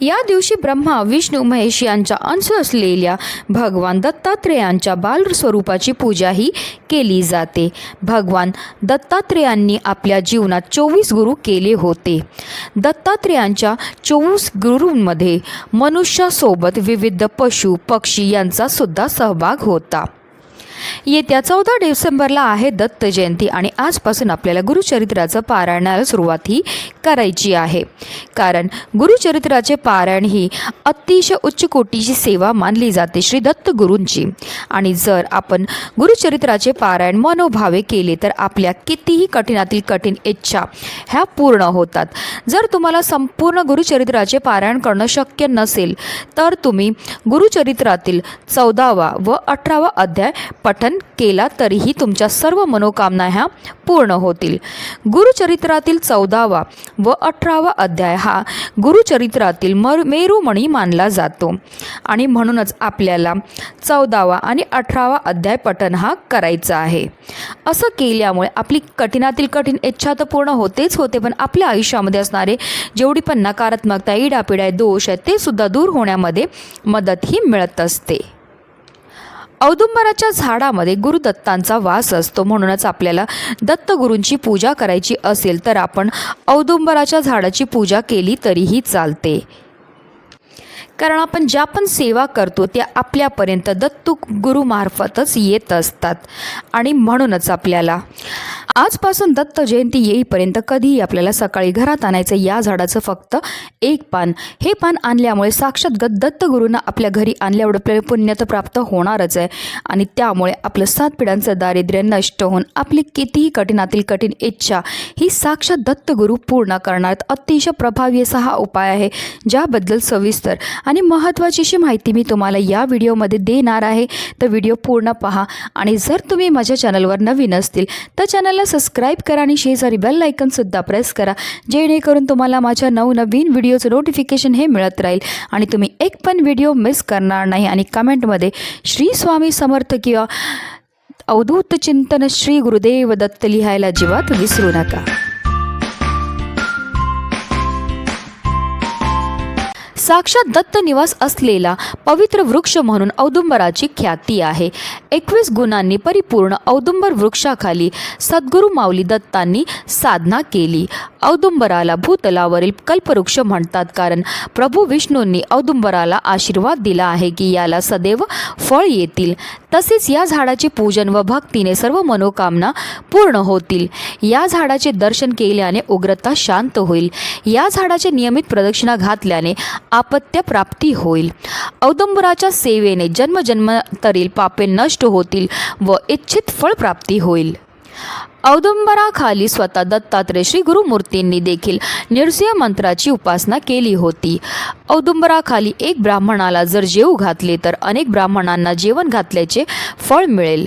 या दिवशी ब्रह्मा विष्णू महेश यांचा अंश असलेल्या भगवान दत्तात्रेयांच्या बालस्वरूपाची पूजाही केली जाते. भगवान दत्तात्रेयांनी आपल्या जीवनात चोवीस गुरु केले होते. दत्तात्रेयांच्या चोवीस गुरूंमध्ये मनुष्यासोबत विविध पशु पक्षी यांचा सुद्धा सहभाग होता. येत्या चौदा डिसेंबरला आहे दत्त जयंती आणि आजपासून आपल्याला गुरुचरित्राचं पारायणाला सुरुवात ही करायची आहे. कारण गुरुचरित्राचे पारायण ही अतिशय उच्च कोटीची सेवा मानली जाते श्री दत्त गुरूंची. आणि जर आपण गुरुचरित्राचे पारायण मनोभावे केले तर आपल्या कितीही कठीणातील कठीण इच्छा ह्या पूर्ण होतात. जर तुम्हाला संपूर्ण गुरुचरित्राचे पारायण करणं शक्य नसेल तर तुम्ही गुरुचरित्रातील चौदावा व अठरावा अध्याय पठन केला तरीही तुमच्या सर्व मनोकामना ह्या पूर्ण होतील. गुरुचरित्रातील चौदावा व अठरावा अध्याय हा हा गुरुचरित्रातील मर मेरुमणी मानला जातो. आणि म्हणूनच आपल्याला चौदावा आणि अठरावा अध्याय पठन हा करायचा आहे. असं केल्यामुळे आपली कठीणातील कठीण इच्छा तर पूर्ण होतेच होते पण आपल्या आयुष्यामध्ये असणारे जेवढी पण नकारात्मकता इडापिडा दोष आहेत ते सुद्धा दूर होण्यामध्ये मदतही मिळत असते. औदुंबराच्या झाडामध्ये गुरुदत्तांचा वास असतो. म्हणूनच आपल्याला दत्तगुरूंची पूजा करायची असेल तर आपण औदुंबराच्या झाडाची पूजा केली तरीही चालते. कारण आपण ज्या पण सेवा करतो त्या आपल्यापर्यंत दत्त गुरुमार्फतच येत असतात. आणि म्हणूनच आपल्याला आजपासून दत्त जयंती येईपर्यंत कधीही आपल्याला सकाळी घरात आणायचं या झाडाचं फक्त एक पान. हे पान आणल्यामुळे साक्षात ग दत्तगुरूंना आपल्या घरी आणल्यावर आपल्याला पुण्य तर प्राप्त होणारच आहे. आणि त्यामुळे आपलं सात पिढ्यांचं दारिद्र्य नष्ट होऊन आपली कितीही कठीणातील कठीण इच्छा ही साक्षात दत्तगुरू पूर्ण करणार अतिशय प्रभावी असा हा उपाय आहे. ज्याबद्दल सविस्तर आणि महत्त्वाची अशी माहिती मी तुम्हाला या व्हिडिओमध्ये देणार आहे. तर व्हिडिओ पूर्ण पहा. आणि जर तुम्ही माझ्या चॅनलवर नवीन असतील तर चॅनल चॅनलला सबस्क्राईब करा आणि शेजारी बेल आयकनसुद्धा प्रेस करा. जेणेकरून तुम्हाला माझ्या नवनवीन व्हिडिओचं नोटिफिकेशन हे मिळत राहील. आणि तुम्ही एक पण व्हिडिओ मिस करणार नाही. आणि कमेंटमध्ये श्री स्वामी समर्थ किंवा अवधूत चिंतन श्री गुरुदेव दत्त लिहायला अजिबात विसरू नका. साक्षात दत्त निवास असलेला पवित्र वृक्ष म्हणून औदुंबराची ख्याती आहे. एकवीस गुणांनी परिपूर्ण औदुंबर वृक्षाखाली सद्गुरू माऊली दत्तांनी साधना केली. औदुंबराला भूतलावरील कल्पवृक्ष म्हणतात. कारण प्रभू विष्णूंनी औदुंबराला आशीर्वाद दिला आहे की याला सदैव फळ येतील. तसेच या झाडाचे पूजन व भक्तीने सर्व मनोकामना पूर्ण होतील. या झाडाचे दर्शन केल्याने उग्रता शांत होईल. या झाडाचे नियमित प्रदक्षिणा घातल्याने आपत्य प्राप्ती होईल. औदुंबराच्या सेवेने जन्मजन्मांतरील पापे नष्ट होतील व इच्छित फळ प्राप्ती होईल. औदुंबराखाली स्वतः दत्तात्रय श्री गुरुमूर्तींनी देखील नृसिंह मंत्राची उपासना केली होती. औदुंबराखाली एक ब्राह्मणाला जर जेऊ घातले तर अनेक ब्राह्मणांना जेवण घातल्याचे फळ मिळेल.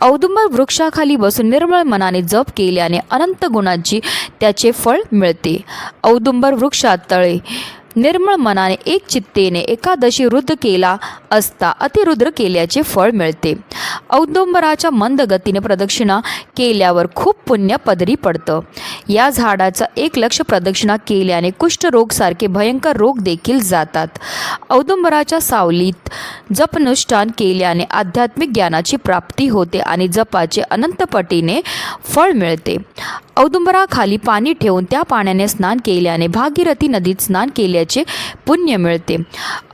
औदुंबर वृक्षाखाली बसून निर्मळ मनाने जप केल्याने अनंत गुणांची त्याचे फळ मिळते. औदुंबर वृक्षात तळे निर्मळ मनाने एक चित्तेने एकादशी रुद्र केला असता अतिरुद्र केल्याचे फळ मिळते. औदुंबराच्या मंद गतीने प्रदक्षिणा केल्यावर खूप पुण्य पदरी पडतं. या झाडाचा एक लक्ष प्रदक्षिणा केल्याने कुष्ठरोगसारखे भयंकर रोग देखील जातात. औदुंबराच्या सावलीत जपनुष्ठान केल्याने आध्यात्मिक ज्ञानाची प्राप्ती होते आणि जपाचे अनंतपटीने फळ मिळते. औदुंबराखाली पाणी ठेवून त्या पाण्याने स्नान केल्याने भागीरथी नदीत स्नान केल्याचे पुण्य मिळते.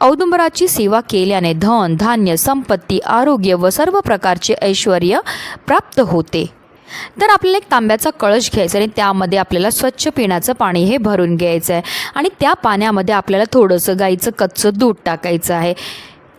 औदुंबराची सेवा केल्याने धन धान्य संपत्ती आरोग्य व सर्व प्रकारचे ऐश्वर प्राप्त होते. तर आपल्याला एक तांब्याचा कळश घ्यायचा आणि त्यामध्ये आपल्याला स्वच्छ पिण्याचं पाणी हे भरून घ्यायचं आहे. आणि त्या पाण्यामध्ये आपल्याला थोडंसं गाईचं कच्चं दूध टाकायचं आहे.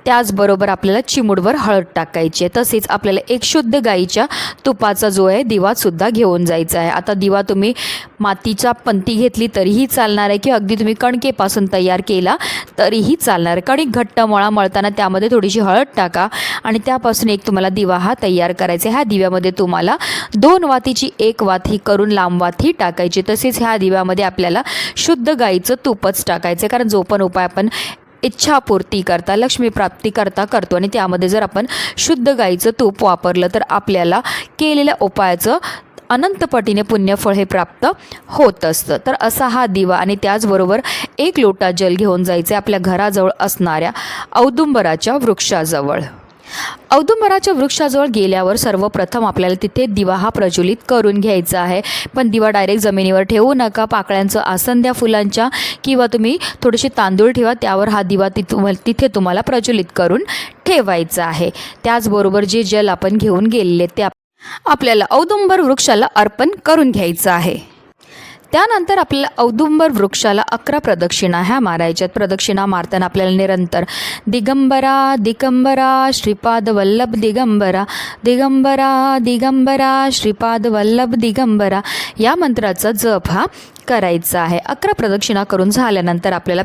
त्याचबरोबर आपल्याला चिमूडवर हळद टाकायची आहे. तसेच आपल्याला एक शुद्ध गाईच्या तुपाचा जो आहे दिवासुद्धा घेऊन जायचा आहे. आता दिवा तुम्ही मातीचा पंती घेतली तरीही चालणार आहे किंवा अगदी तुम्ही कणकेपासून तयार केला तरीही चालणार आहे. कणिक घट्ट मळा मळताना त्यामध्ये थोडीशी हळद टाका आणि त्यापासून एक तुम्हाला दिवा हा तयार करायचा आहे. ह्या दिव्यामध्ये तुम्हाला दोन वातीची एक वात ही करून लांब वात ही टाकायची. तसेच ह्या दिव्यामध्ये आपल्याला शुद्ध गाईचं तुपच टाकायचं आहे. कारण जो पण उपाय आपण इच्छापूर्ती करता लक्ष्मी प्राप्ती करता करतो. आणि त्यामध्ये जर आपण शुद्ध गाईचं तूप वापरलं तर आपल्याला केलेल्या उपायाचं अनंतपटीने पुण्यफळ हे प्राप्त होत असतं. तर असा हा दिवा आणि त्याचबरोबर एक लोटा जल घेऊन जायचे आपल्या घराजवळ असणाऱ्या औदुंबराच्या वृक्षाजवळ. औदुंबराच्या वृक्षाजवळ गेल्यावर सर्वप्रथम आपल्याला तिथे दिवा हा प्रज्वलित करून घ्यायचा आहे. पण दिवा डायरेक्ट जमिनीवर ठेवू नका. पाकळ्यांचं आसन द्या फुलांच्या किंवा तुम्ही थोडेसे तांदूळ ठेवा. त्यावर हा दिवा तिथं तिथे तुम्हाला प्रज्वलित करून ठेवायचा आहे. त्याचबरोबर जे जल आपण घेऊन गेलेले ते आपल्याला औदुंबर वृक्षाला अर्पण करून घ्यायचं आहे. त्यानंतर आपल्याला औदुंबर वृक्षाला अकरा प्रदक्षिणा ह्या मारायच्यात प्रदक्षिणा मारताना आपल्याला निरंतर दिगंबरा दिगंबरा श्रीपाद वल्लभ दिगंबरा दिगंबरा दिगंबरा श्रीपाद वल्लभ दिगंबरा या मंत्राचा जप हा करायचा आहे. अकरा प्रदक्षिणा करून झाल्यानंतर आपल्याला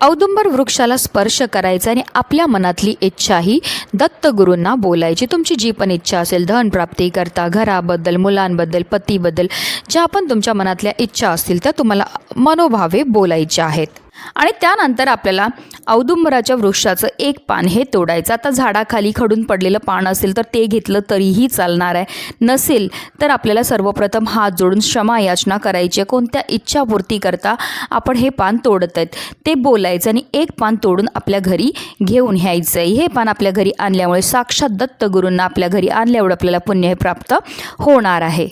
औदुंबर वृक्षाला स्पर्श करायचा आणि आपल्या मनातली इच्छाही दत्तगुरूंना बोलायची. तुमची जी पण इच्छा असेल धन प्राप्ती करता घराबद्दल मुलांबद्दल पतीबद्दल ज्या पण तुमच्या मनातल्या इच्छा असतील त्या तुम्हाला मनोभावे बोलायच्या आहेत. आणि त्यानंतर आपल्याला औदुंबराच्या वृक्षाचं एक पान हे तोडायचं. आता झाडाखाली खडून पडलेलं पान असेल तर ते घेतलं तरीही चालणार आहे. नसेल तर आपल्याला सर्वप्रथम हात जोडून क्षमा याचना करायची आहे. कोणत्या इच्छापूर्ती करता आपण हे पान तोडत आहेत? ते बोलायचं आणि एक पान तोडून आपल्या घरी घेऊन यायचं आहे. हे पान आपल्या घरी आणल्यामुळे साक्षात दत्तगुरूंना आपल्या घरी आणल्यामुळे आपल्याला पुण्य हे प्राप्त होणार आहे.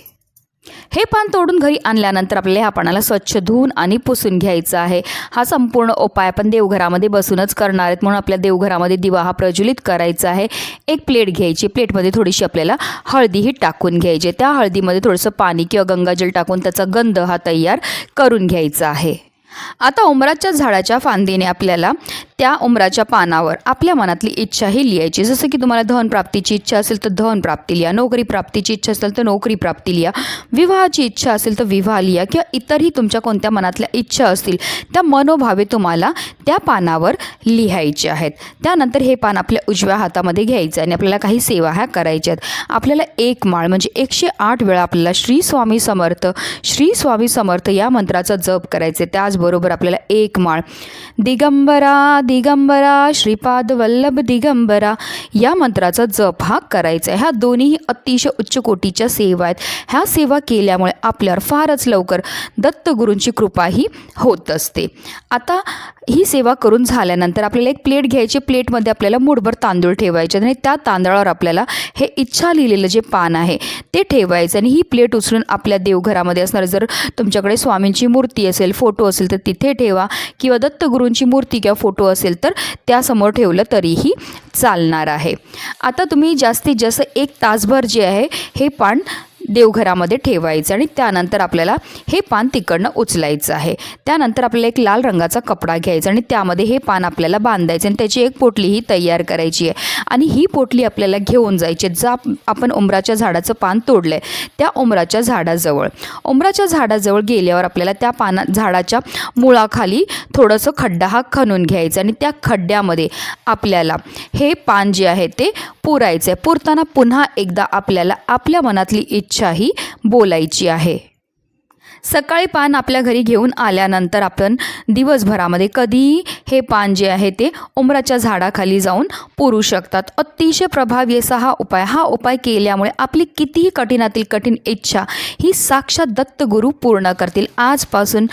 हे पान तोडून घरी आणल्यानंतर आपल्याला ह्या पानाला स्वच्छ धुवून आणि पुसून घ्यायचा आहे. हा संपूर्ण उपाय आपण देवघरामध्ये बसूनच करणार आहेत. म्हणून आपल्या देवघरामध्ये दिवा हा प्रज्वलित करायचा आहे. एक प्लेट घ्यायची. प्लेटमध्ये थोडीशी आपल्याला हळदीही टाकून घ्यायची. त्या हळदीमध्ये थोडंसं पाणी किंवा गंगाजल टाकून त्याचा गंध हा तयार करून घ्यायचा आहे. आता उमराच्या झाडाच्या फांदीने आपल्याला त्या उमराच्या पानावर आपल्या मनातली इच्छा ही लिहायची. जसं की तुम्हाला धन प्राप्तीची इच्छा असेल तर धन प्राप्ती लिहा. नोकरी प्राप्तीची इच्छा असेल तर नोकरी प्राप्ती लिहा. विवाहाची इच्छा असेल तर विवाह लिहा किंवा इतरही तुमच्या कोणत्या मनातल्या इच्छा असतील त्या मनोभावे तुम्हाला त्या पानावर लिहायचे आहेत. त्यानंतर हे पान आपल्या उजव्या हातामध्ये घ्यायचं आणि आपल्याला काही सेवा ह्या करायच्या आहेत. आपल्याला एक माळ म्हणजे एकशे आठ वेळा आपल्याला श्री स्वामी समर्थ श्री स्वामी समर्थ या मंत्राचा जप करायचे. त्याचबरोबर बरोबर आपल्याला एक माळ. दिगंबरा दिगंबरा श्रीपाद वल्लभ दिगंबरा या मंत्राचा जप हा करायचा आहे. ह्या दोन्ही अतिशय उच्च कोटीच्या सेवा आहेत. ह्या सेवा केल्यामुळे आपल्यावर फारच लवकर दत्तगुरूंची कृपा ही होत असते. आता ही सेवा करून झाल्यानंतर आपल्याला एक प्लेट घ्यायची. प्लेटमध्ये आपल्याला मुठभर तांदूळ ठेवायचे आणि त्या तांदळावर आपल्याला हे इच्छा लिहिलेलं जे पान आहे ते ठेवायचं आणि ही प्लेट उचलून आपल्या देवघरामध्ये असणारं जर तुमच्याकडे स्वामींची मूर्ती असेल फोटो असेल तर तिथे ठेवा. किंवा दत्तगुरूंची मूर्ती किंवा फोटो असेल तर त्यासमोर ठेवलं तरीही चालणार आहे. आता तुम्ही जास्तीत जास्त एक तासभर जे आहे हे पान देवघरामध्ये ठेवायचं आणि त्यानंतर आपल्याला हे पान तिकडनं उचलायचं आहे. त्यानंतर आपल्याला एक लाल रंगाचा कपडा घ्यायचा आणि त्यामध्ये हे पान आपल्याला बांधायचं आणि त्याची एक पोटली ही तयार करायची आहे. आणि ही पोटली आपल्याला घेऊन जायची जा आपण उमराच्या झाडाचं पान तोडलं आहे त्या उमराच्या झाडाजवळ. उमराच्या झाडाजवळ गेल्यावर आपल्याला त्या पाना झाडाच्या मुळाखाली थोडंसं खड्डा हा खणून घ्यायचा आणि त्या खड्ड्यामध्ये आपल्याला हे पान जे आहे ते पुरायचं आहे. पुरताना पुन्हा एकदा आपल्याला आपल्या मनातली इच्छा ही बोलायची आहे. सकाळी पान आपल्या घरी घेऊन आल्यानंतर आपण दिवसभरामध्ये कधीही हे पान जे आहे ते उमराच्या झाडाखाली जाऊन पुरू शकतात. अतिशय प्रभावी असा हा उपाय हा उपाय केल्यामुळे आपली कितीही कठीणातील कठीण इच्छा ही साक्षात दत्तगुरू पूर्ण करतील. आजपासून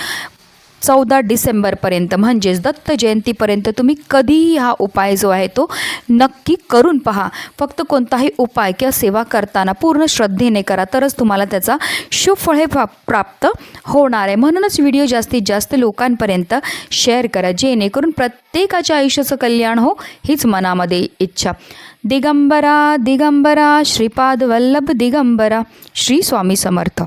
चौदा डिसेंबरपर्यंत म्हणजेच दत्त जयंतीपर्यंत तुम्ही कधीही हा उपाय जो आहे तो नक्की करून पहा. फक्त कोणताही उपाय किंवा सेवा करताना पूर्ण श्रद्धेने करा तरच तुम्हाला त्याचा शुभफळ हे प्रा प्राप्त होणार आहे. म्हणूनच व्हिडिओ जास्तीत जास्त लोकांपर्यंत शेअर करा जेणेकरून प्रत्येकाच्या आयुष्याचं कल्याण हो हीच मनामध्ये इच्छा. दिगंबरा दिगंबरा श्रीपाद वल्लभ दिगंबरा श्री स्वामी समर्थ.